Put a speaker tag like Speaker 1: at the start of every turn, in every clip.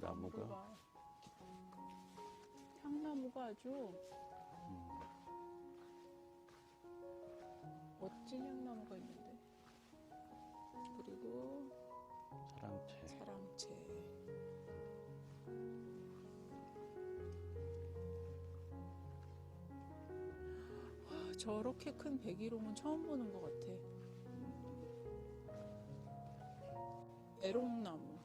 Speaker 1: 나무가.
Speaker 2: 나무가 향나무가 아주
Speaker 1: 음,
Speaker 2: 멋진 향나무가 있는데. 그리고
Speaker 1: 사랑채.
Speaker 2: 사랑채. 와, 저렇게 큰 백일홍은 처음 보는 것 같아. 에롱나무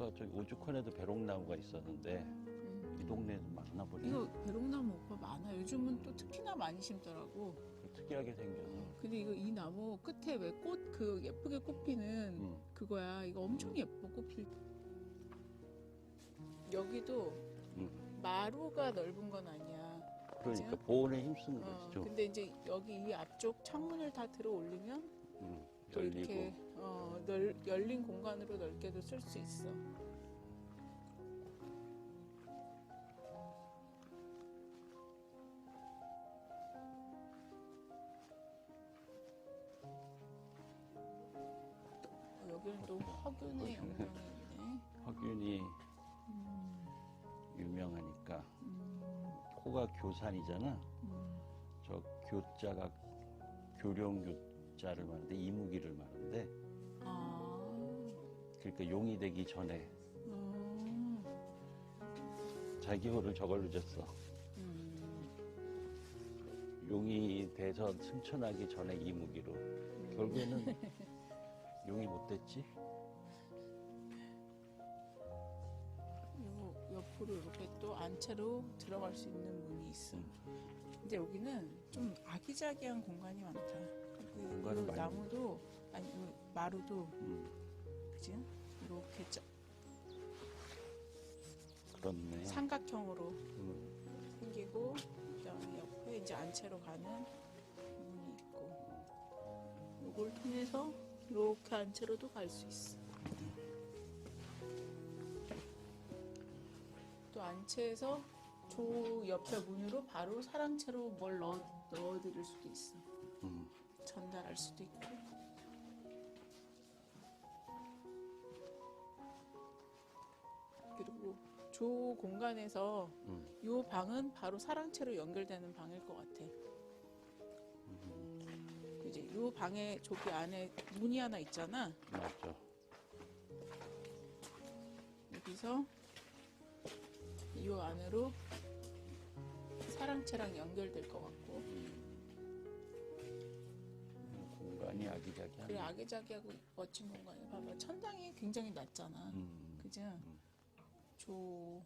Speaker 1: 아까 저기 오죽헌에도 배롱나무가 있었는데
Speaker 2: 음.
Speaker 1: 이 동네에도 많나 보네.
Speaker 2: 이거 배롱나무 오빠 많아 요즘은 또 특히나 많이 심더라고
Speaker 1: 특이하게 생겨서.
Speaker 2: 근데 이거 이 나무 끝에 왜 꽃 그 예쁘게 꽃피는
Speaker 1: 음.
Speaker 2: 그거야. 이거 엄청 예뻐 꽃필. 여기도
Speaker 1: 음.
Speaker 2: 마루가 넓은 건 아니야.
Speaker 1: 그러니까
Speaker 2: 그죠?
Speaker 1: 보온에 힘쓰는
Speaker 2: 어,
Speaker 1: 거죠.
Speaker 2: 근데 이제 여기 이 앞쪽 창문을 다 들어 올리면
Speaker 1: 음,
Speaker 2: 또
Speaker 1: 열리고.
Speaker 2: 이렇게 어, 널, 열린 공간으로 넓게도 쓸 수 있어. 어, 여기는 또 화균의 영향이 있네.
Speaker 1: 화균이
Speaker 2: 음,
Speaker 1: 유명하니까
Speaker 2: 음,
Speaker 1: 코가 교산이잖아.
Speaker 2: 음.
Speaker 1: 저 교자가 교룡 교 자를 말하는데 이무기를 말하는데
Speaker 2: 아,
Speaker 1: 그러니까 용이 되기 전에
Speaker 2: 음,
Speaker 1: 자기 호를 저걸로 졌어.
Speaker 2: 음.
Speaker 1: 용이 돼서 승천하기 전에 이무기로 결국에는 용이 못 됐지.
Speaker 2: 요 옆으로 이렇게 또 안채로 들어갈 수 있는 문이 있어. 근데 여기는 좀 아기자기한 공간이 많다. 그,
Speaker 1: 공간은
Speaker 2: 그
Speaker 1: 많이-
Speaker 2: 나무도 아니 그 마루도
Speaker 1: 음,
Speaker 2: 그지? 이렇게 짜-
Speaker 1: 그렇네.
Speaker 2: 삼각형으로
Speaker 1: 음,
Speaker 2: 생기고 그다음에 옆에 이제 안채로 가는 문이 있고 이걸 통해서 이렇게 안채로도 갈 수 있어. 또 안채에서 조 옆에 문으로 바로 사랑채로 뭘 넣어, 넣어드릴 수도 있어.
Speaker 1: 음.
Speaker 2: 전달할 수도 있고. 그리고 조 공간에서
Speaker 1: 음.
Speaker 2: 이 방은 바로 사랑채로 연결되는 방일 것 같아. 이제 이 방에 조기 안에 문이 하나 있잖아.
Speaker 1: 맞죠.
Speaker 2: 여기서 이 안으로 사랑채랑 연결될 것 같고.
Speaker 1: 음, 공간이 아기자기한.
Speaker 2: 그래 아기자기하고 멋진 공간이 봐봐 천장이 굉장히 낮잖아.
Speaker 1: 음,
Speaker 2: 그죠? 조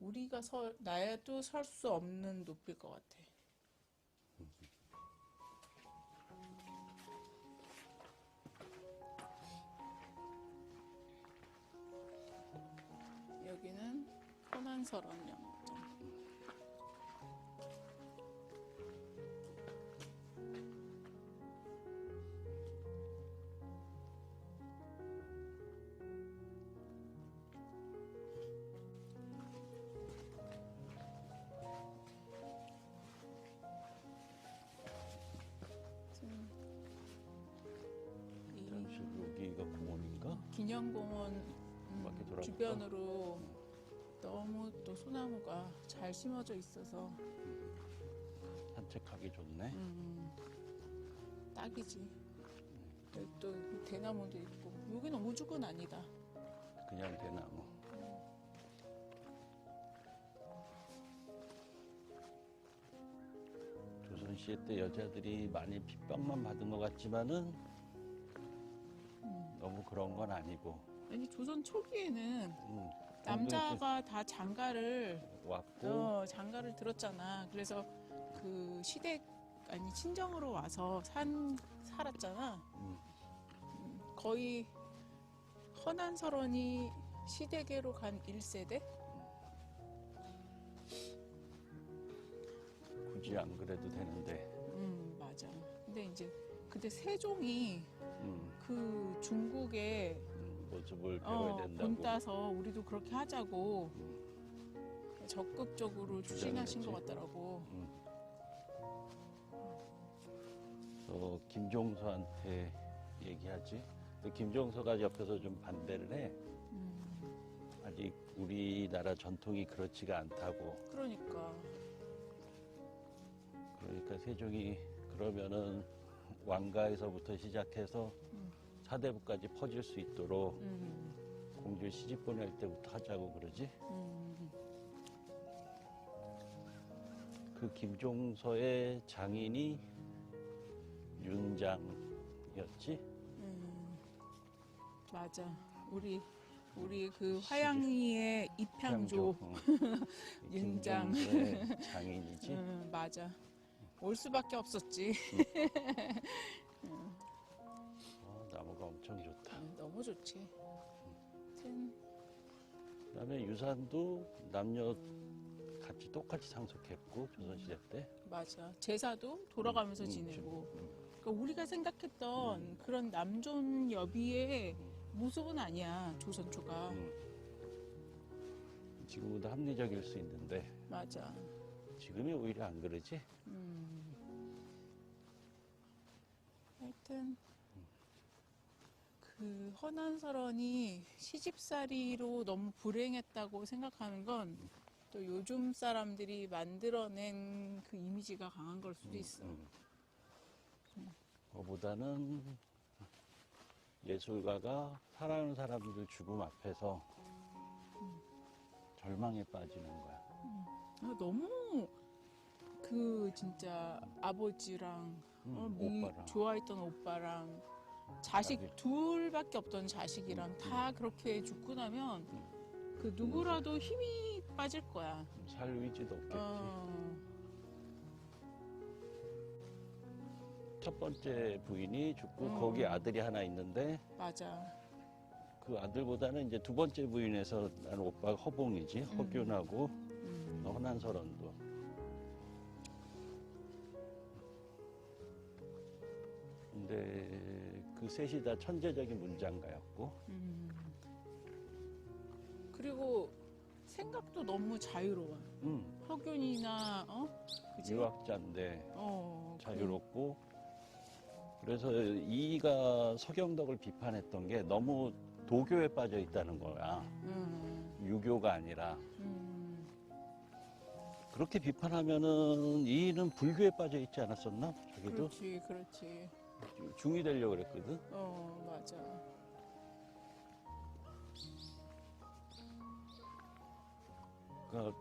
Speaker 2: 우리가 설 나야도 설 수 없는 높이일 것 같아. 여기는 영 기념공원
Speaker 1: 밖에
Speaker 2: 음,
Speaker 1: 돌아볼까?
Speaker 2: 주변으로 너무 또 소나무가 잘 심어져 있어서
Speaker 1: 산책하기 좋네.
Speaker 2: 음, 딱이지. 여기 또 대나무도 있고 여기는 오죽은 아니다.
Speaker 1: 그냥 대나무. 조선 시대 때 여자들이 많이 핍박만 받은 것 같지만은 너무 그런 건 아니고
Speaker 2: 아니 조선 초기에는
Speaker 1: 음,
Speaker 2: 남자가 다 장가를
Speaker 1: 왔고
Speaker 2: 어, 장가를 들었잖아. 그래서 그 시댁 아니 친정으로 와서 산 살았잖아.
Speaker 1: 음,
Speaker 2: 거의 허난설원이 시댁으로 간 1세대?
Speaker 1: 굳이 안 그래도 되는데
Speaker 2: 음, 맞아. 근데 이제 그때 세종이
Speaker 1: 음,
Speaker 2: 그 중국에
Speaker 1: 음, 모습을 배워야
Speaker 2: 어,
Speaker 1: 된다고
Speaker 2: 본 따서 우리도 그렇게 하자고
Speaker 1: 음,
Speaker 2: 적극적으로 추진하신 것. 같더라고.
Speaker 1: 음. 어, 김종서한테 얘기하지 근데 김종서가 옆에서 좀 반대를 해.
Speaker 2: 음,
Speaker 1: 아직 우리나라 전통이 그렇지가 않다고.
Speaker 2: 그러니까
Speaker 1: 그러니까 세종이 그러면은 왕가에서부터 시작해서
Speaker 2: 음.
Speaker 1: 사대부까지 퍼질 수 있도록
Speaker 2: 음,
Speaker 1: 공주 시집 보낼 때부터 하자고 그러지.
Speaker 2: 음,
Speaker 1: 그 김종서의 장인이 윤장이었지.
Speaker 2: 음. 맞아. 우리 우리 그 화양이의 입향조.
Speaker 1: 어.
Speaker 2: 윤장.
Speaker 1: 김종서의 장인이지.
Speaker 2: 음, 맞아. 올 수밖에 없었지.
Speaker 1: 어, 나무가 엄청 좋다.
Speaker 2: 음, 너무 좋지. 하여튼
Speaker 1: 그다음에 유산도 남녀 같이 똑같이 상속했고 조선시대 때.
Speaker 2: 맞아. 제사도 돌아가면서
Speaker 1: 음,
Speaker 2: 지내고.
Speaker 1: 음,
Speaker 2: 그러니까 우리가 생각했던
Speaker 1: 음.
Speaker 2: 그런 남존 여비의 모습은 아니야. 조선 초가.
Speaker 1: 음. 지금보다 합리적일 수 있는데
Speaker 2: 맞아.
Speaker 1: 지금이 오히려 안 그러지.
Speaker 2: 음. 하여튼 그 허난설원이 시집살이로 너무 불행했다고 생각하는 건 또 요즘 사람들이 만들어낸 그 이미지가 강한 걸 수도 있어.
Speaker 1: 음. 그거보다는 예술가가 사랑하는 사람들 죽음 앞에서 절망에 빠지는 거야.
Speaker 2: 아, 너무 그 진짜 아버지랑
Speaker 1: 음,
Speaker 2: 어, 미-
Speaker 1: 오빠랑.
Speaker 2: 좋아했던 오빠랑 자식
Speaker 1: 자식.
Speaker 2: 둘밖에 없던 자식이랑 다 그렇게 죽고 나면 그 누구라도 힘이 빠질 거야.
Speaker 1: 살 의지도 없겠지.
Speaker 2: 어,
Speaker 1: 첫 번째 부인이 죽고
Speaker 2: 음.
Speaker 1: 거기 아들이 하나 있는데
Speaker 2: 맞아.
Speaker 1: 그 아들보다는 이제 두 번째 부인에서 난 오빠가 허봉이지 허균하고
Speaker 2: 음,
Speaker 1: 허난설원도. 근데 그 셋이 다 천재적인 문장가였고.
Speaker 2: 음. 그리고 생각도 너무 자유로워.
Speaker 1: 음,
Speaker 2: 허균이나 어, 그지?
Speaker 1: 유학자인데
Speaker 2: 어,
Speaker 1: 자유롭고. 그래 서 이가 서경덕을 비판했던 게 너무 도교에 빠져 있다는 거야.
Speaker 2: 음,
Speaker 1: 유교가 아니라.
Speaker 2: 음,
Speaker 1: 그렇게 비판하면은 이는 불교에 빠져 있지 않았었나? 자기도?
Speaker 2: 그렇지, 그렇지.
Speaker 1: 중이 되려고 그랬거든?
Speaker 2: 어, 맞아.
Speaker 1: 그러니까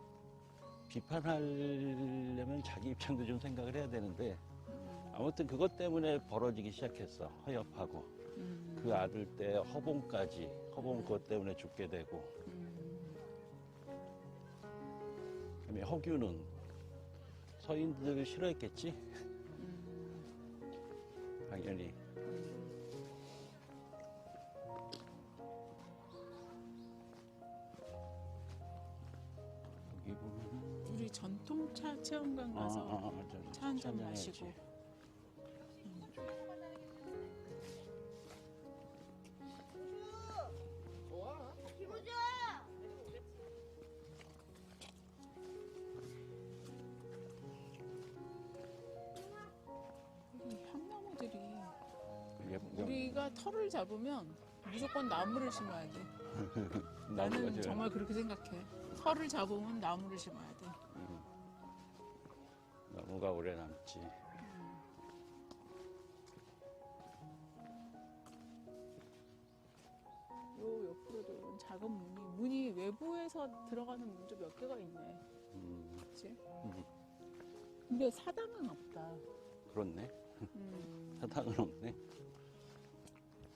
Speaker 1: 비판하려면 자기 입장도 좀 생각을 해야 되는데
Speaker 2: 음,
Speaker 1: 아무튼 그것 때문에 벌어지기 시작했어 허엽하고.
Speaker 2: 음,
Speaker 1: 그 아들 때 허봉까지 허봉 그것 때문에 죽게 되고 그다음에 허규는 서인들을 싫어했겠지
Speaker 2: 음,
Speaker 1: 당연히. 여기
Speaker 2: 우리 전통차 체험관
Speaker 1: 아,
Speaker 2: 가서
Speaker 1: 아, 아, 저,
Speaker 2: 차한 잔. 마시고. 우리가 털을 잡으면 무조건 나무를 심어야 돼. 나는
Speaker 1: 제일-
Speaker 2: 정말 그렇게 생각해. 털을 잡으면 나무를 심어야 돼.
Speaker 1: 음. 나무가 오래 남지
Speaker 2: 요 옆으로도 이런 작은 문이 문이 외부에서 들어가는 문도 몇 개가 있네.
Speaker 1: 음,
Speaker 2: 그렇지?
Speaker 1: 음,
Speaker 2: 근데 사당은 없다.
Speaker 1: 그렇네
Speaker 2: 음,
Speaker 1: 사탕은 없네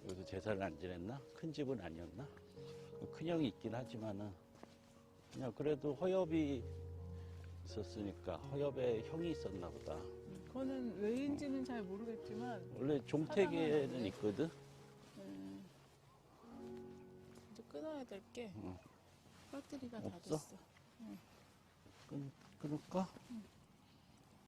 Speaker 1: 여기서 제사를 안 지냈나? 큰 집은 아니었나? 그 큰형이 있긴 하지만은 그냥 그래도 허엽이 있었으니까 허엽에 형이 있었나 보다
Speaker 2: 그거는 왜인지는 잘 모르겠지만
Speaker 1: 원래 종택에는 있거든
Speaker 2: 음, 이제 끊어야 될 게
Speaker 1: 응.
Speaker 2: 배터리가 다
Speaker 1: 없어?
Speaker 2: 됐어.
Speaker 1: 끊, 끊을까?